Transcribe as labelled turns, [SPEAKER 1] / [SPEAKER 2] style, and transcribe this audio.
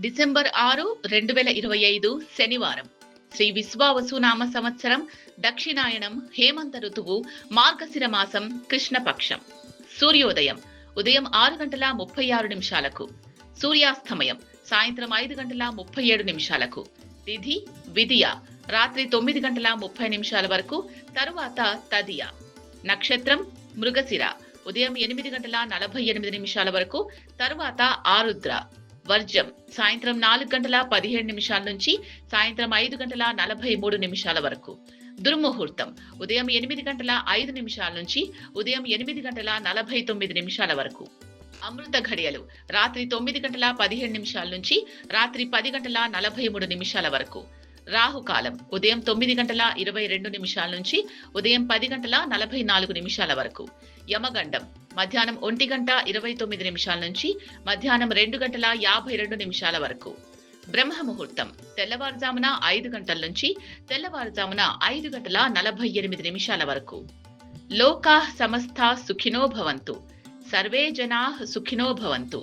[SPEAKER 1] December ఆరు రెండు వేల ఇరవై ఐదు శనివారం. శ్రీ విశ్వావసునామ సంవత్సరం దక్షిణాయనం హేమంత ఋతువు మార్గశిర మాసం కృష్ణపక్షం. సూర్యోదయం ఉదయం ఆరు గంటల ముప్పై ఆరు నిమిషాలకు. సూర్యాస్తమయం సాయంత్రం ఐదు గంటల ముప్పై ఏడు నిమిషాలకు. తిథి విధియ రాత్రి తొమ్మిది గంటల ముప్పై నిమిషాల వరకు తరువాత తదియ. నక్షత్రం మృగశిర ఉదయం ఎనిమిది గంటల నలభై ఎనిమిది నిమిషాల వరకు తరువాత ఆరుద్ర. వర్జం. సాయంత్రం నాలుగు గంటల పదిహేడు నిమిషాల నుంచి సాయంత్రం ఐదు గంటల నలభై మూడు నిమిషాల వరకు. దుర్ముహూర్తం. ఉదయం ఎనిమిది గంటల ఐదు నిమిషాల నుంచి ఉదయం ఎనిమిది గంటల నలభై తొమ్మిది నిమిషాల వరకు. అమృత ఘడియలు. రాత్రి తొమ్మిది గంటల పదిహేడు నిమిషాల నుంచి రాత్రి పది గంటల నలభై మూడు నిమిషాల వరకు. రాహుకాలం. ఉదయం తొమ్మిది గంటల ఇరవై రెండు నిమిషాల నుంచి ఉదయం పది గంటల నలభై నాలుగు నిమిషాల వరకు. యమగండం. మధ్యాహ్నం ఒంటి గంట ఇరవై తొమ్మిది నిమిషాల నుంచి మధ్యాహ్నం రెండు గంటల యాభై రెండు నిమిషాల వరకు. బ్రహ్మ ముహూర్తం తెల్లవారుజామున ఐదు గంటల నుంచి తెల్లవారుజామున ఐదు గంటల నలభై ఎనిమిది నిమిషాల వరకు. లోకా సమస్త సుఖినో భవంతు. సర్వే జనా సుఖినో భవంతు.